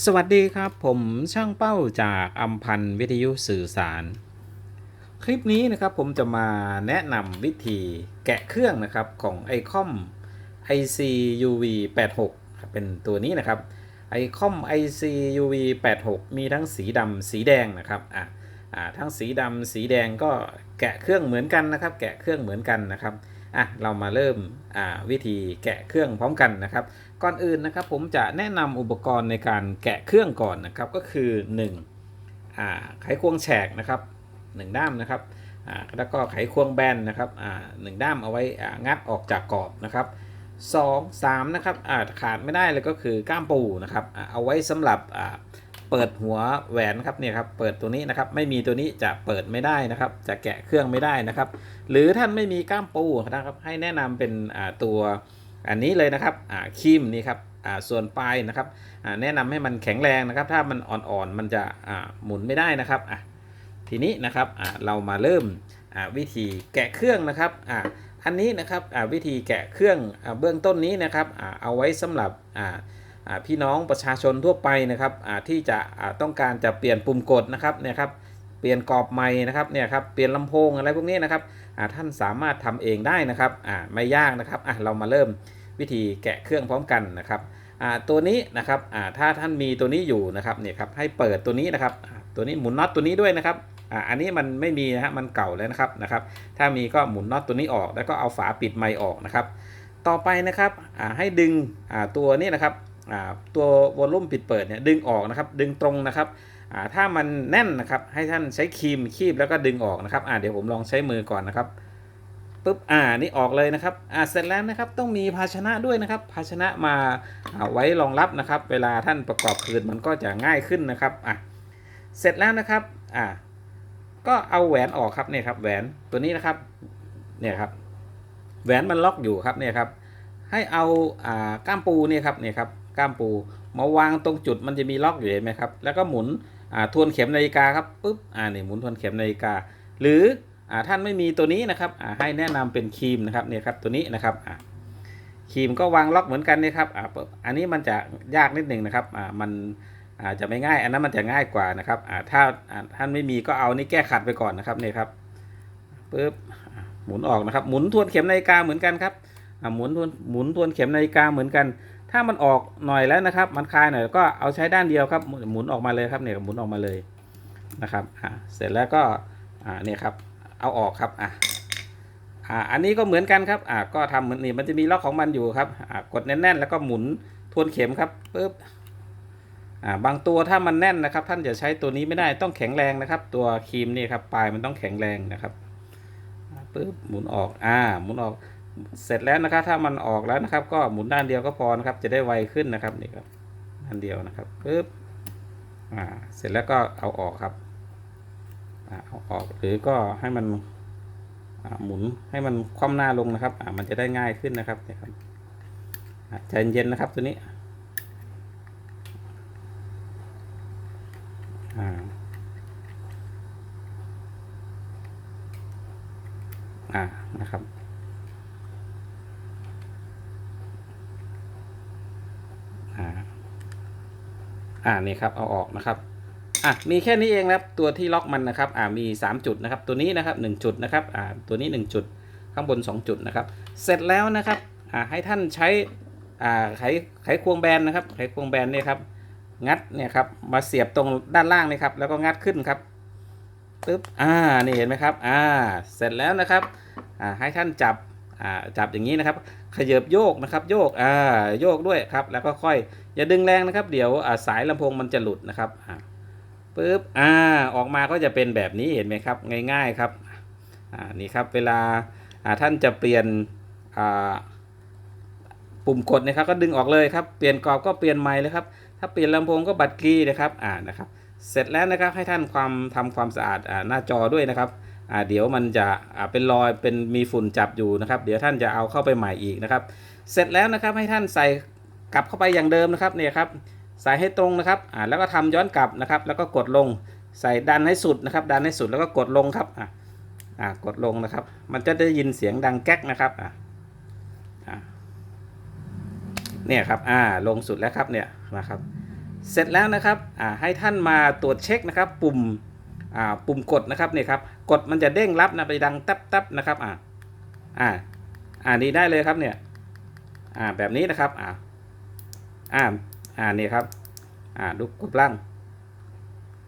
สวัสดีครับผมช่างเป้าจากอัมพันวิทยุสื่อสาร คลิปนี้นะครับผมจะมาแนะนำวิธีแกะเครื่องนะครับของ ICOM IC UV 86เป็นตัวนี้นะครับ ICOM IC UV 86มีทั้งสีดำสีแดงนะครับอะอ่าทั้งสีดำสีแดงก็แกะเครื่องเหมือนกันนะครับ แกะเครื่องเหมือนกันนะครับ อะเรามาเริ่มอ่าวิธีแกะเครื่องพร้อมกันนะครับ ก่อนอื่นนะครับผมจะแนะนำอุปกรณ์ในการแกะเครื่องก่อนนะครับก็คือ1อ่าไขควงแฉกนะครับ1ด้ามนะครับอ่าแล้วก็ไขควงแบนนะครับอ่าหนึ่งด้ามเอาไว้อ่างัดออกจากกรอบนะครับ2 3นะครับอ่าขาดไม่ได้เลยก็คือก้ามปูนะครับอ่าเอาไว้สำหรับอ่า เปิดหัวแหวนครับเนี่ยครับเปิดตัวนี้นะครับไม่มีตัวนี้จะเปิดไม่ได้นะครับ จะแกะเครื่องไม่ได้นะครับ หรือท่านไม่มีก้ามปูนะครับ ให้แนะนำเป็นตัวอันนี้เลยนะครับคีมนี่ครับส่วนปลายนะครับแนะนำให้มันแข็งแรงนะครับ ถ้ามันอ่อนๆมันจะหมุนไม่ได้นะครับทีนี้นะครับเรามาเริ่มวิธีแกะเครื่องนะครับอันนี้นะครับวิธีแกะเครื่องเบื้องต้นนี้นะครับเอาไว้สำหรับ พี่น้องประชาชนทั่วไปนะครับที่จะต้องการจะเปลี่ยนปุ่มกดนะครับเนี่ยครับเปลี่ยนกรอบไม้นะครับเนี่ยครับเปลี่ยนลำโพงอะไรพวกนี้นะครับท่านสามารถทำเองได้นะครับไม่ยากนะครับเรามาเริ่มวิธีแกะเครื่องพร้อมกันนะครับตัวนี้นะครับถ้าท่านมีตัวนี้อยู่นะครับเนี่ยครับให้เปิดตัวนี้นะครับตัวนี้หมุนน็อตตัวนี้ด้วยนะครับอันนี้มันไม่มีนะฮะมันเก่าแล้วนะครับนะครับถ้ามีก็หมุนน็อตตัวนี้ออก แล้วก็เอาฝาปิดไมค์ออกนะครับ ต่อไปนะครับให้ดึงตัวนี้นะครับ ตัววอลลุ่มปิดเปิดเนี่ยดึงออกนะครับดึงตรงนะครับถ้ามันแน่นนะครับให้ท่านใช้ครีมคีบแล้วก็ดึงออกนะครับเดี๋ยวผมลองใช้มือก่อนนะครับปุ๊บอ่านี่ออกเลยนะครับอ่าเสร็จแล้วนะครับต้องมีภาชนะด้วยนะครับ ภาชนะมาาไว้รองรับนะครับ เวลาท่านประกอบคืนมันก็จะง่ายขึ้นนะครับอะเสร็จแล้วนะครับอ่าก็เอาแหวนออกครับเนี่ยครับแหวนตัวนี้นะครับเนี่ยครับแหวนมันล็อกอยู่ครับเนี่ยครับให้เอาอ่าก้ามปูเนี่ยครับเนี่ยครับ ก้ามปู มาวางตรงจุดมันจะมีล็อกอยู่เห็นไหมครับ แล้วก็หมุนทวนเข็มนาฬิกาครับปุ๊บอ่านี่หมุนทวนเข็มนาฬิกา หรืออท่านไม่มีตัวนี้นะครับให้แนะนำเป็นครีมนะครับเนี่ยครับตัวนี้นะครับครีมก็วางล็อกเหมือนกันนะครับออันนี้มันจะยากนิดหนึ่งนะครับมันอาจจะไม่ง่าย อันนั้นมันจะง่ายกว่านะครับถ้าท่านไม่มีก็เอานี่แก้ขัดไปก่อนนะครับเนี่ยครับปุ๊บหมุนออกนะครับ หมุนทวนเข็มนาฬิกาเหมือนกันครับหมุนทวนหมุนทวนเข็มนาฬิกาเหมือนกัน ถ้ามันออกหน่อยแล้วนะครับ มันคลายหน่อยก็เอาใช้ด้านเดียวครับหมุนออกมาเลยครับเนี่ยหมุนออกมาเลยนะครับอ่าเสร็จแล้วก็อ่าเนี่ยครับเอาออกครับอะอ่าอันนี้ก็เหมือนกันครับอ่าก็ทำเหมือนนี่มันจะมีล็อกของมันอยู่ครับอ่ากดแน่นๆ แล้วก็หมุนทวนเข็มครับปึ๊บอ่าบางตัวถ้ามันแน่นนะครับ ท่านจะใช้ตัวนี้ไม่ได้ต้องแข็งแรงนะครับ ตัวครีมนี่ครับปลายมันต้องแข็งแรงนะครับปึ๊บหมุนออกอ่าหมุนออก เสร็จแล้วนะครับ ถ้ามันออกแล้วนะครับ ก็หมุนด้านเดียวก็พอนะครับ จะได้ไวขึ้นนะครับนี่ครับด้านเดียวนะครับปึ๊บอ่าเสร็จแล้วก็เอาออกครับอ่าเอาออกหรือก็ให้มันอ่าหมุนให้มันคว่ำหน้าลงนะครับอ่ามันจะได้ง่ายขึ้นนะครับนี่ครับอ่าใจเย็นนะครับตัวนี้อ่าอ่านะครับ อ่านี่ครับเอาออกนะครับอะมีแค่นี้เองครับตัวที่ล็อกมันนะครับอ่ามี 3 จุดนะครับตัวนี้นะครับ1จุดนะครับอ่าตัวนี้ 1 จุดข้างบน 2 จุดนะครับ เสร็จแล้วนะครับอ่าให้ท่านใช้อ่าไขไขควงแบนนะครับไขควงแบนเนี่ยครับงัดเนี่ยครับมาเสียบตรงด้านล่างนี่ครับแล้วก็งัดขึ้นครับปึ๊บอ่านี่เห็นไหมครับอ่าเสร็จแล้วนะครับอ่าให้ท่านจับ จับอย่างนี้นะครับ ขยับโยกนะครับโยกอ่าโยกด้วยครับ แล้วก็ค่อยอย่าดึงแรงนะครับ เดี๋ยวสายลำโพงมันจะหลุดนะครับอ่าปึ๊บอ่าออกมาก็จะเป็นแบบนี้เห็นไหมครับ ง่ายๆครับอ่านี่ครับเวลาอ่าท่านจะเปลี่ยนอ่าปุ่มกดนะครับก็ดึงออกเลยครับเปลี่ยนกรอบก็เปลี่ยนไมค์เลยครับถ้าเปลี่ยนลำโพงก็บัตรกีนะครับอ่านะครับ เสร็จแล้วนะครับให้ท่านความทำความสะอาดอ่าหน้าจอด้วยนะครับ อ่าเดี๋ยวมันจะอ่าเป็นรอยเป็นมีฝุ่นจับอยู่นะครับ เดี๋ยวท่านจะเอาเข้าไปใหม่อีกนะครับ เสร็จแล้วนะครับให้ท่านใส่กลับเข้าไปอย่างเดิมนะครับเนี่ยครับใส่ให้ตรงนะครับอ่าแล้วก็ทำย้อนกลับนะครับ แล้วก็กดลงใส่ดันให้สุดนะครับ ดันให้สุดแล้วก็กดลงครับอ่าอ่ากดลงนะครับ มันจะได้ยินเสียงดังแก๊กนะครับอ่าเนี่ยครับ อ่า ลงสุดแล้วครับ เนี่ย นะครับ เสร็จแล้วนะครับ อ่า ให้ท่านมาตรวจเช็คนะครับ ปุ่ม ปุ่มกดนะครับเนี่ยครับกดมันจะเด้งรับนะไปดังตับตับนะครับอ่าอ่าอ่านี่ได้เลยครับเนี่ยอ่าแบบนี้นะครับอ่าอ่าอ่านี่ครับอ่าดูกดล่าง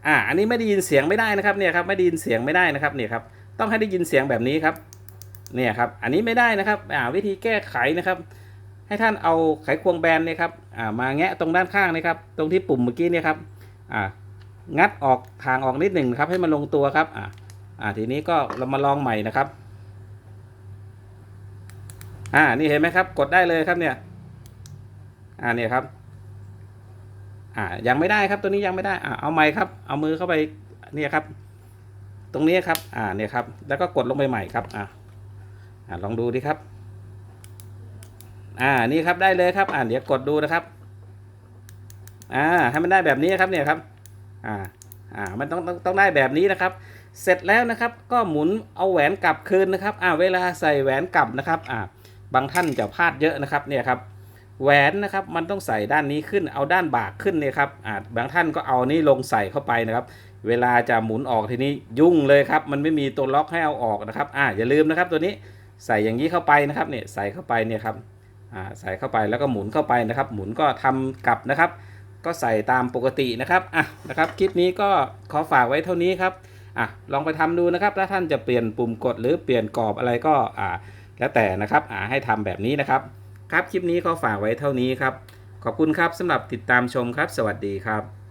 อ่าอันนี้ไม่ได้ยินเสียงไม่ได้นะครับเนี่ยครับไม่ได้ยินเสียงไม่ได้นะครับเนี่ยครับต้องให้ได้ยินเสียงแบบนี้ครับเนี่ยครับอันนี้ไม่ได้นะครับอ่าวิธีแก้ไขนะครับ ให้ท่านเอาไขควงแบนเนี่ยครับอ่ามาแงะตรงด้านข้างนะครับ ตรงที่ปุ่มเมื่อกี้เนี่ยครับอ่า งัดออกทางออกนิดหนึ่งครับ ให้มันลงตัวครับอ่าอ่าทีนี้ก็เรามาลองใหม่นะครับ อ่านี่เห็นไหมครับ กดได้เลยครับเนี่ย อ่าเนี่ยครับ อ่ายังไม่ได้ครับตัวนี้ยังไม่ได้อ่าเอาใหม่ครับ เอามือเข้าไปเนี่ยครับ ตรงนี้ครับ อ่าเนี่ยครับ แล้วก็กดลงไปใหม่ครับอ่าอ่าลองดูดิครับ อ่านี่ครับได้เลยครับ อ่าเดี๋ยวกดดูนะครับ อ่าให้มันได้แบบนี้ครับเนี่ยครับ อ่าอ่ามันต้องต้องต้องได้แบบนี้นะครับ เสร็จแล้วนะครับก็หมุนเอาแหวนกลับคืนนะครับอ่าเวลาใส่แหวนกลับนะครับอ่าบางท่านจะพลาดเยอะนะครับเนี่ยครับแหวนนะครับมันต้องใส่ด้านนี้ขึ้นเอาด้านบากขึ้นเนี่ยครับอ่าบางท่านก็เอานี่ลงใส่เข้าไปนะครับ เวลาจะหมุนออกทีนี้ยุ่งเลยครับ มันไม่มีตัวล็อกให้เอาออกนะครับอ่าอย่าลืมนะครับตัวนี้ใส่อย่างนี้เข้าไปนะครับเนี่ยใส่เข้าไปเนี่ยครับอ่าใส่เข้าไปแล้วก็หมุนเข้าไปนะครับ หมุนก็ทำกลับนะครับ ก็ใส่ตามปกตินะครับอะนะครับคลิปนี้ก็ขอฝากไว้เท่านี้ครับอะลองไปทำดูนะครับถ้าท่านจะเปลี่ยนปุ่มกดหรือเปลี่ยนกรอบอะไรก็อ่าแล้วแต่นะครับอ่าให้ทำแบบนี้นะครับ ครับคลิปนี้ก็ฝากไว้เท่านี้ครับ ขอบคุณครับสำหรับติดตามชมครับ สวัสดีครับ